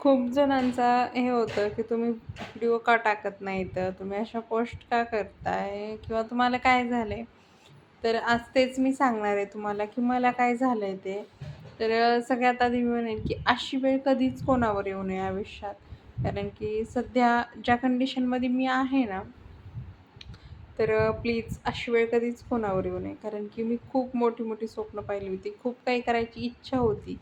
खूप जणांचा हे होतं की तुम्ही व्हिडिओ का टाकत नाही तर तुम्ही अशा पोस्ट का करताय? किंवा तुम्हाला काय झालं आहे तर आज तेच मी सांगणार आहे तुम्हाला की मला काय झालं आहे ते. तर सगळ्यात आधी मी म्हणेन की अशी वेळ कधीच कोणावर येऊ नये आयुष्यात. कारण की सध्या ज्या कंडिशनमध्ये मी आहे ना तर प्लीज अशी वेळ कधीच कोणावर येऊ नये. कारण की मी खूप मोठी मोठी स्वप्न पाहिली होती. खूप काही करायची इच्छा होती.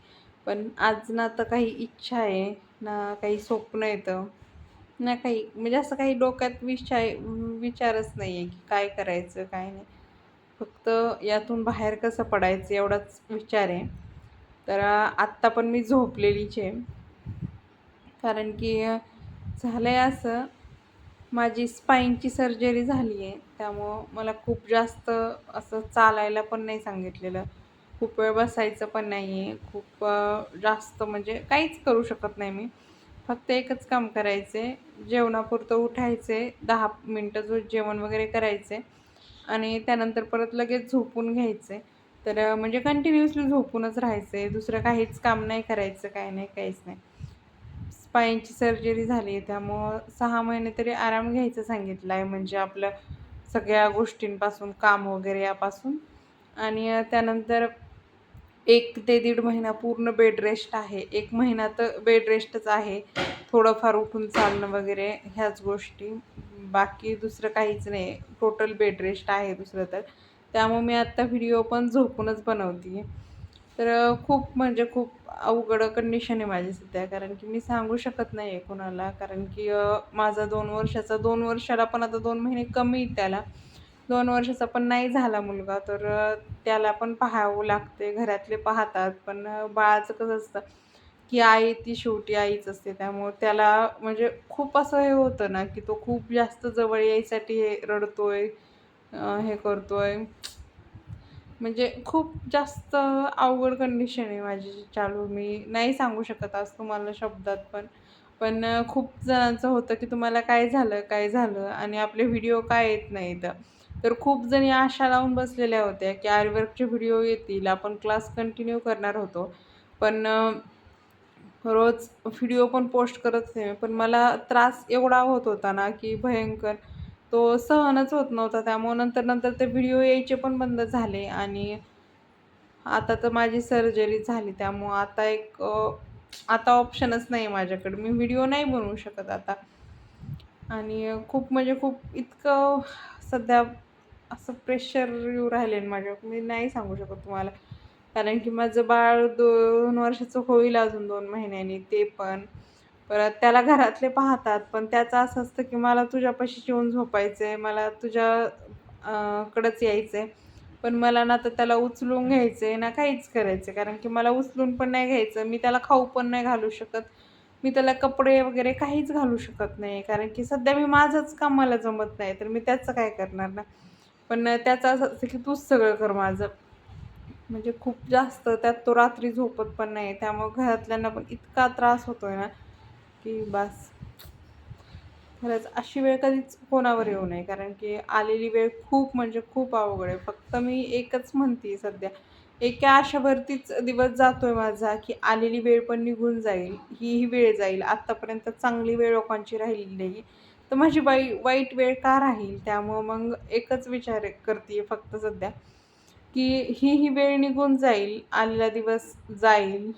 पण आज ना तर काही इच्छा आहे. ना काही स्वप्न येतं ना काही म्हणजे असं काही डोक्यात विचार विचारच नाही आहे की काय करायचं काय नाही. फक्त यातून बाहेर कसं पडायचं एवढाच विचार आहे. तर आत्ता पण मी झोपलेलीच आहे. कारण की झालं आहे असं माझी स्पाईनची सर्जरी झाली आहे त्यामुळं मला खूप जास्त असं चालायला पण नाही सांगितलेलं. खूप वेळ बसायचं पण नाही आहे खूप जास्त म्हणजे काहीच करू शकत नाही मी. फक्त एकच काम करायचे जेवणापुरतं उठायचे दहा मिनटं जो जेवण वगैरे करायचे आणि त्यानंतर परत लगेच झोपून घ्यायचे. तर म्हणजे कंटिन्युअसली झोपूनच राहायचे. दुसरं काहीच काम नाही करायचं काय नाही काहीच नाही. स्पाईनची सर्जरी झाली आहे त्यामुळं सहा महिने तरी आराम घ्यायचं सांगितलं आहे म्हणजे आपलं सगळ्या गोष्टींपासून काम वगैरे यापासून आणि त्यानंतर एक ते दीड महिना पूर्ण बेड रेस्ट आहे. एक महिना तर बेड रेस्टच आहे. थोडंफार उठून चालणं वगैरे ह्याच गोष्टी. बाकी दुसरं काहीच नाही. टोटल बेड रेस्ट आहे दुसरं तर. त्यामुळे मी आत्ता व्हिडिओ पण झोपूनच बनवते. तर खूप म्हणजे खूप अवघड कंडिशन आहे माझी सध्या. कारण की मी सांगू शकत नाही आहे कोणाला. कारण की माझा दोन वर्षाचा दोन वर्षाला पण आता दोन महिने कमी त्याला. दोन वर्षाचा पण नाही झाला मुलगा तर त्याला पण पाहावं लागते घरातले पाहतात. पण बाळाचं कसं असतं की आई ती शेवटी आईच असते त्यामुळं त्याला म्हणजे खूप असं हे होतं ना की तो खूप जास्त जवळ यायसाठी हे रडतोय हे करतोय. म्हणजे खूप जास्त अवघड कंडिशन आहे माझी चालू. मी नाही सांगू शकत आज तुम्हाला शब्दात पण. पण खूप जणांचं होतं की तुम्हाला काय झालं काय झालं? आणि आपले व्हिडिओ काय येत नाहीत? तर खूप जणी आशा लावून बसलेल्या होत्या की आरवर्कचे व्हिडिओ येतील आपण क्लास कंटिन्यू करणार होतो. पण रोज व्हिडिओ पण पोस्ट करत नाही पण मला त्रास एवढा होत होता ना की भयंकर. तो सहनच होत नव्हता. त्यामुळं नंतर नंतर ते व्हिडिओ यायचे पण बंद झाले आणि आता तर माझी सर्जरी झाली. त्यामुळं आता एक आता ऑप्शनच नाही माझ्याकडे. मी व्हिडिओ नाही बनवू शकत आता. आणि खूप म्हणजे खूप इतकं सध्या असं प्रेशर येऊ राहिले माझ्या मी नाही सांगू शकत तुम्हाला. कारण की माझं बाळ दोन वर्षाचं होईल अजून दोन महिन्यांनी ते पण. परत त्याला घरातले पाहतात पण त्याचं असं असतं की मला तुझ्यापाशी येऊन झोपायचं आहे मला तुझ्या कडंच यायचं आहे पण मला ना तर त्याला उचलून घ्यायचं आहे ना काहीच करायचं कारण की मला उचलून पण नाही घ्यायचं मी त्याला खाऊ पण नाही घालू शकत. मी त्याला कपडे वगैरे काहीच घालू शकत नाही. कारण की सध्या मी माझंच काम मला जमत नाही तर मी त्याचं काय करणार ना? पण त्याचं असं असतं की तूच सगळं कर माझं. म्हणजे खूप जास्त त्यात तो रात्री झोपत पण नाही. त्यामुळं घरातल्यांना पण इतका त्रास होतो आहे ना की बस. खरंच अशी वेळ कधीच कोणावर येऊ नये. कारण की आलेली वेळ खूप म्हणजे खूप अवघड आहे. फक्त मी एकच म्हणते सध्या एका आशावरतीच दिवस जातोय माझा की आलेली वेळ पण निघून जाईल. ही ही वेळ जाईल. आत्तापर्यंत चांगली वेळ लोकांची राहिलेली नाही. तर माझी बाई वाईट वेळ का राहील? त्यामुळं मग एकच विचार करते फक्त सध्या की ही ही वेळ निघून जाईल आलेला दिवस जाईल.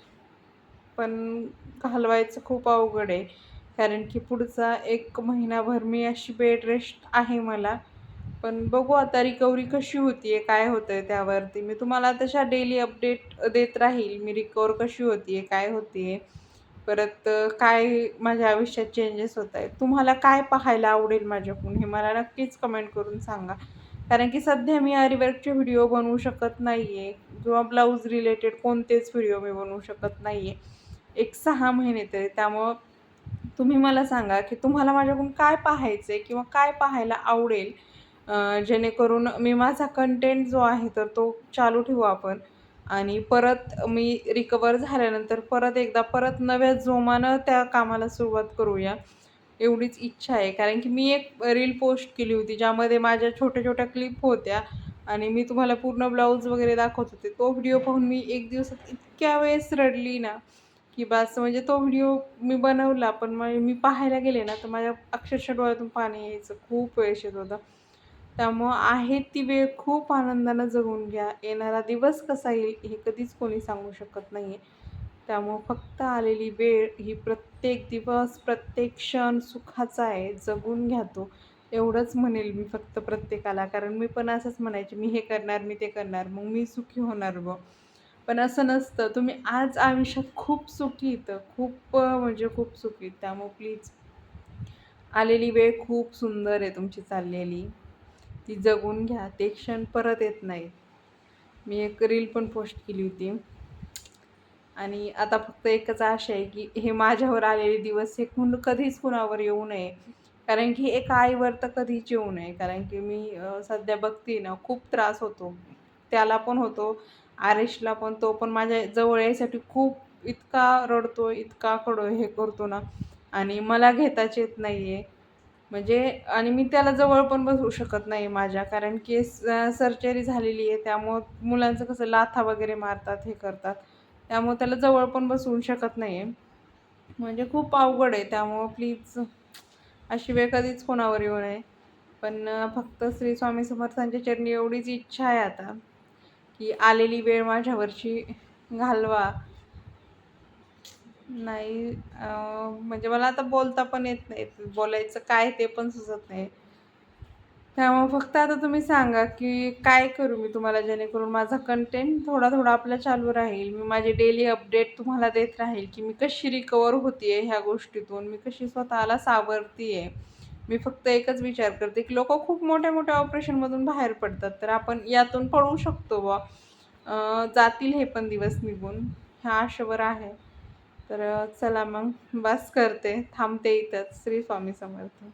पण घालवायचं खूप अवघड आहे कारण की पुढचा एक महिनाभर मी अशी बेड रेस्ट आहे मला. पण बघू आता रिकव्हरी कशी होती आहे काय होतं आहे त्यावरती. मी तुम्हाला तशा डेली अपडेट देत राहील मी रिकवर कशी होती आहे काय होती आहे परत काय माझ्या आयुष्यात चेंजेस होत आहेत? तुम्हाला काय पाहायला आवडेल माझ्याकडून? हे मला नक्कीच कमेंट करून सांगा. कारण की सध्या मी आरीवर्कचे व्हिडिओ बनवू शकत नाही आहे किंवा ब्लाऊज रिलेटेड कोणतेच व्हिडिओ मी बनवू शकत नाही आहे एक सहा महिने तरी. त्यामुळं तुम्ही मला सांगा की तुम्हाला माझ्याकडून काय पाहायचं आहे किंवा काय पाहायला आवडेल? जेणेकरून मी माझा कंटेंट जो आहे तर तो चालू ठेवू आपण. आणि परत मी रिकवर झाल्यानंतर परत एकदा परत नव्या जोमानं त्या कामाला सुरुवात करूया एवढीच इच्छा आहे. कारण की मी एक रील पोस्ट केली होती ज्यामध्ये माझ्या छोट्या छोट्या क्लिप होत्या आणि मी तुम्हाला पूर्ण ब्लाऊज वगैरे दाखवत होते. तो व्हिडिओ पाहून मी एक दिवसात इतक्या वेळेस रडली ना की बस म्हणजे तो व्हिडिओ मी बनवला पण मग मी पाहायला गेले ना तर माझ्या अक्षरशः डोळ्यातून पाणी यायचं. खूप वेळेस येत होतं. त्यामुळं आहे ती वेळ खूप आनंदानं जगून घ्या. येणारा दिवस कसा येईल हे कधीच कोणी सांगू शकत नाही आहे त्यामुळं फक्त आलेली वेळ ही प्रत्येक दिवस प्रत्येक क्षण सुखाचा आहे जगून घ्या तो. एवढंच म्हणेल मी फक्त प्रत्येकाला. कारण मी पण असंच म्हणायचे मी हे करणार मी ते करणार मग मी सुखी होणार ब. पण असं नसतं. तुम्ही आज आयुष्यात खूप सुखी इथं खूप म्हणजे खूप सुखी त्यामुळं प्लीज आलेली वेळ खूप सुंदर आहे तुमची चाललेली. ती जगून घ्या ते क्षण परत येत नाहीत. मी एक रील पण पोस्ट केली होती. आणि आता फक्त एकच आशा आहे की हे माझ्यावर आलेले दिवस हे कुण कधीच कुणावर येऊ नये. कारण की एका आईवर तर कधीच येऊ नये. कारण की मी सध्या बघते ना खूप त्रास होतो. त्याला पण होतो. आरेशला पण तो पण माझ्या जवळ यायसाठी खूप इतका रडतो इतका कडो हे करतो ना. आणि मला घेताच येत नाही आहे म्हणजे आणि मी त्याला जवळ पण बसवू शकत नाही माझ्या कारण की सर्जरी झालेली आहे त्यामुळं मुलांचं कसं लाथा वगैरे मारतात हे करतात. त्यामुळं त्याला जवळ पण बसवू शकत नाही आहे म्हणजे खूप अवघड आहे त्यामुळं प्लीज अशी वेळ कधीच कोणावर येऊ नये. पण फक्त श्री स्वामी समर्थांच्या चरणी एवढीच इच्छा आहे आता की आलेली वेळ माझ्यावरची घालवा. नाही म्हणजे मला आता बोलता पण येत नाही बोलायचं काय ते पण सुचत नाही. त्यामुळं फक्त आता तुम्ही सांगा की काय करू मी तुम्हाला जेणेकरून माझा कंटेंट थोडा थोडा आपला चालू राहील. मी माझे डेली अपडेट तुम्हाला देत राहील की मी कशी रिकवर होती आहे ह्या गोष्टीतून मी कशी स्वतःला सावरती आहे मी फक्त एकच विचार करते की लोक खूप मोठ्या मोठ्या ऑपरेशनमधून बाहेर पडतात तर आपण यातून पळू शकतो बा जातील हे पण दिवस निघून. ह्या आशेवर आहे. तर चला मग बस करते. थांबते इथंच श्री स्वामी समर्थ.